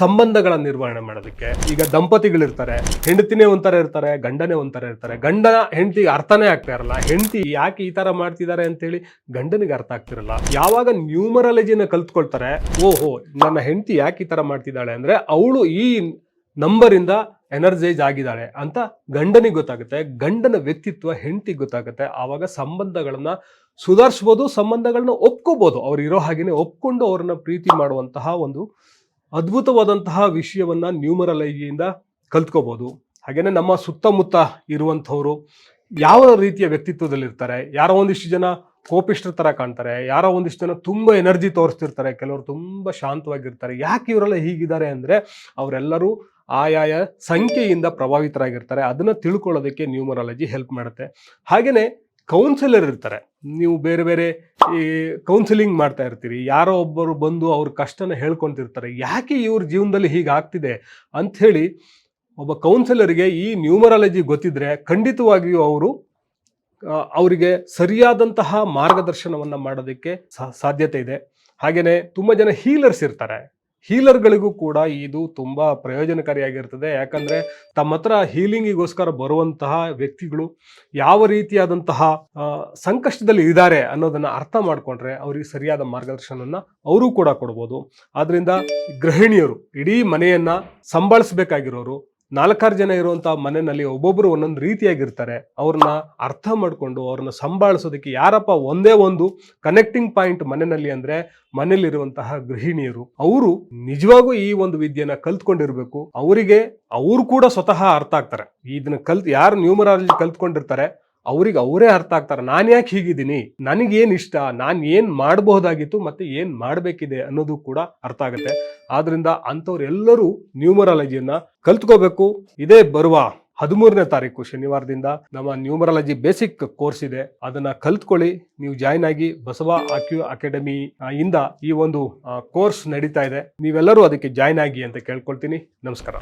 ಸಂಬಂಧಗಳ ನಿರ್ವಹಣೆ ಮಾಡೋದಕ್ಕೆ. ಈಗ ದಂಪತಿಗಳಿರ್ತಾರೆ, ಹೆಂಡತಿನೇ ಒಂಥರ ಇರ್ತಾರೆ, ಗಂಡನೇ ಒಂಥರ ಇರ್ತಾರೆ. ಗಂಡನ ಹೆಂಡತಿಗೆ ಅರ್ಥನೇ ಆಗ್ತಾ ಇರಲ್ಲ. ಹೆಂಡತಿ ಯಾಕೆ ಈ ತರ ಮಾಡ್ತಿದ್ದಾರೆ ಅಂತೇಳಿ ಗಂಡನಿಗೆ ಅರ್ಥ ಆಗ್ತಿರಲ್ಲ. ಯಾವಾಗ ನ್ಯೂಮರಾಲಜಿನ ಕಲ್ತ್ಕೊಳ್ತಾರೆ, ಓಹೋ, ನನ್ನ ಹೆಂಡತಿ ಯಾಕೆ ಈ ತರ ಮಾಡ್ತಿದ್ದಾಳೆ ಅಂದ್ರೆ ಅವಳು ಈ ನಂಬರಿಂದ ಎನರ್ಜೈಸ್ ಆಗಿದ್ದಾಳೆ ಅಂತ ಗಂಡನಿಗೆ ಗೊತ್ತಾಗುತ್ತೆ. ಗಂಡನ ವ್ಯಕ್ತಿತ್ವ ಹೆಂಡತಿ ಗೊತ್ತಾಗುತ್ತೆ. ಆವಾಗ ಸಂಬಂಧಗಳನ್ನ ಸುಧಾರಿಸ್ಬೋದು, ಸಂಬಂಧಗಳನ್ನ ಒಪ್ಕೋಬಹುದು ಅವ್ರು ಇರೋ ಹಾಗೇನೆ ಒಪ್ಕೊಂಡು ಅವ್ರನ್ನ ಪ್ರೀತಿ ಮಾಡುವಂತಹ ಒಂದು ಅದ್ಭುತವಾದಂತಹ ವಿಷಯವನ್ನ ನ್ಯೂಮರಲಜಿಯಿಂದ ಕಲ್ತ್ಕೋಬಹುದು ಹಾಗೇನೆ ನಮ್ಮ ಸುತ್ತಮುತ್ತ ಇರುವಂಥವ್ರು ಯಾವ ರೀತಿಯ ವ್ಯಕ್ತಿತ್ವದಲ್ಲಿರ್ತಾರೆ ಯಾರೋ ಒಂದಿಷ್ಟು ಜನ ಕೋಪಿಷ್ಟ್ರ ತರ ಕಾಣ್ತಾರೆ, ಯಾರೋ ಒಂದಿಷ್ಟು ಜನ ತುಂಬಾ ಎನರ್ಜಿ ತೋರಿಸ್ತಿರ್ತಾರೆ, ಕೆಲವರು ತುಂಬಾ ಶಾಂತವಾಗಿರ್ತಾರೆ, ಯಾಕೆ ಇವರೆಲ್ಲ ಹೀಗಿದ್ದಾರೆ ಅಂದ್ರೆ ಅವರೆಲ್ಲರೂ ಆಯಾಯ ಸಂಖ್ಯೆಯಿಂದ ಪ್ರಭಾವಿತರಾಗಿರ್ತಾರೆ, ಅದನ್ನ ತಿಳ್ಕೊಳ್ಳೋದಕ್ಕೆ ನ್ಯೂಮರಾಲಜಿ ಹೆಲ್ಪ್ ಮಾಡುತ್ತೆ. ಹಾಗೇನೆ ಕೌನ್ಸಿಲರ್ ಇರ್ತಾರೆ. ನೀವು ಬೇರೆ ಬೇರೆ ಈ ಕೌನ್ಸಿಲಿಂಗ್ ಮಾಡ್ತಾ ಇರ್ತೀರಿ. ಯಾರೋ ಒಬ್ಬರು ಬಂದು ಅವ್ರ ಕಷ್ಟನ ಹೇಳ್ಕೊಂತಿರ್ತಾರೆ. ಯಾಕೆ ಇವ್ರ ಜೀವನದಲ್ಲಿ ಹೀಗೆ ಆಗ್ತಿದೆ ಅಂಥೇಳಿ ಒಬ್ಬ ಕೌನ್ಸಿಲರ್ಗೆ ಈ ನ್ಯೂಮರಾಲಜಿ ಗೊತ್ತಿದ್ರೆ ಖಂಡಿತವಾಗಿಯೂ ಅವರು ಅವರಿಗೆ ಸರಿಯಾದಂತಹ ಮಾರ್ಗದರ್ಶನವನ್ನು ಮಾಡೋದಕ್ಕೆ ಸಾಧ್ಯತೆ ಇದೆ. ಹಾಗೆಯೇ ತುಂಬ ಜನ ಹೀಲರ್ಸ್ ಇರ್ತಾರೆ. ಹೀಲರ್ಗಳಿಗೂ ಕೂಡ ಇದು ತುಂಬಾ ಪ್ರಯೋಜನಕಾರಿಯಾಗಿರ್ತದೆ. ಯಾಕಂದ್ರೆ ತಮ್ಮ ಹತ್ರ ಹೀಲಿಂಗಿಗೋಸ್ಕರ ಬರುವಂತಹ ವ್ಯಕ್ತಿಗಳು ಯಾವ ರೀತಿಯಾದಂತಹ ಸಂಕಷ್ಟದಲ್ಲಿ ಇದ್ದಾರೆ ಅನ್ನೋದನ್ನ ಅರ್ಥ ಮಾಡ್ಕೊಂಡ್ರೆ ಅವ್ರಿಗೆ ಸರಿಯಾದ ಮಾರ್ಗದರ್ಶನವನ್ನ ಅವರು ಕೂಡ ಕೊಡ್ಬೋದು. ಆದ್ರಿಂದ ಗೃಹಿಣಿಯರು, ಇಡೀ ಮನೆಯನ್ನ ಸಂಭಾಳಿಸ್ಬೇಕಾಗಿರೋರು ನಾಲ್ಕಾರು ಜನ ಇರುವಂತಹ ಮನೆಯಲ್ಲಿ ಒಬ್ಬೊಬ್ರು ಒಂದೊಂದು ರೀತಿಯಾಗಿರ್ತಾರೆ. ಅವ್ರನ್ನ ಅರ್ಥ ಮಾಡಿಕೊಂಡು ಅವ್ರನ್ನ ಸಂಭಾಳಿಸೋದಕ್ಕೆ ಯಾರಪ್ಪ ಒಂದೇ ಒಂದು ಕನೆಕ್ಟಿಂಗ್ ಪಾಯಿಂಟ್ ಮನೆಯಲ್ಲಿ ಅಂದ್ರೆ ಮನೆಯಲ್ಲಿರುವಂತಹ ಗೃಹಿಣಿಯರು. ಅವರು ನಿಜವಾಗೂ ಈ ಒಂದು ವಿದ್ಯೆನ ಕಲ್ತ್ಕೊಂಡಿರ್ಬೇಕು. ಅವರಿಗೆ ಅವರು ಕೂಡ ಸ್ವತಃ ಅರ್ಥ ಆಗ್ತಾರೆ. ಇದನ್ನ ಕಲ್ತ್ ಯಾರು ನ್ಯೂಮರಾಲಜಿ ಕಲ್ತ್ಕೊಂಡಿರ್ತಾರೆ ಅವ್ರಿಗೆ ಅವರೇ ಅರ್ಥ ಆಗ್ತಾರೆ. ನಾನು ಯಾಕೆ ಹೀಗಿದ್ದೀನಿ? ನನಗೇನು ಇಷ್ಟ ನಾನು ಏನು ಮಾಡಬಹುದಾಗಿತ್ತು ಮತ್ತು ಏನು ಮಾಡಬೇಕಿದೆ ಅನ್ನೋದು ಕೂಡ ಅರ್ಥ ಆಗುತ್ತೆ. ಆದ್ರಿಂದ ಅಂಥವ್ರೆಲ್ಲರೂ ನ್ಯೂಮರಾಲಜಿಯನ್ನು ಕಲ್ತ್ಕೋಬೇಕು. ಇದೇ ಬರುವ ಹದಿಮೂರನೇ ತಾರೀಕು ಶನಿವಾರದಿಂದ ನಮ್ಮ ನ್ಯೂಮರಾಲಜಿ ಬೇಸಿಕ್ ಕೋರ್ಸ್ ಇದೆ. ಅದನ್ನ ಕಲ್ತ್ಕೊಳ್ಳಿ. ನೀವು ಜಾಯ್ನ್ ಆಗಿ ಬಸವ ಆಕ್ಯು ಅಕಾಡೆಮಿ ಇಂದ ಈ ಒಂದು ಕೋರ್ಸ್ ನಡೀತಾ ಇದೆ. ನೀವೆಲ್ಲರೂ ಅದಕ್ಕೆ ಜಾಯ್ನ್ ಆಗಿ ಅಂತ ಕೇಳ್ಕೊಳ್ತೀನಿ. ನಮಸ್ಕಾರ.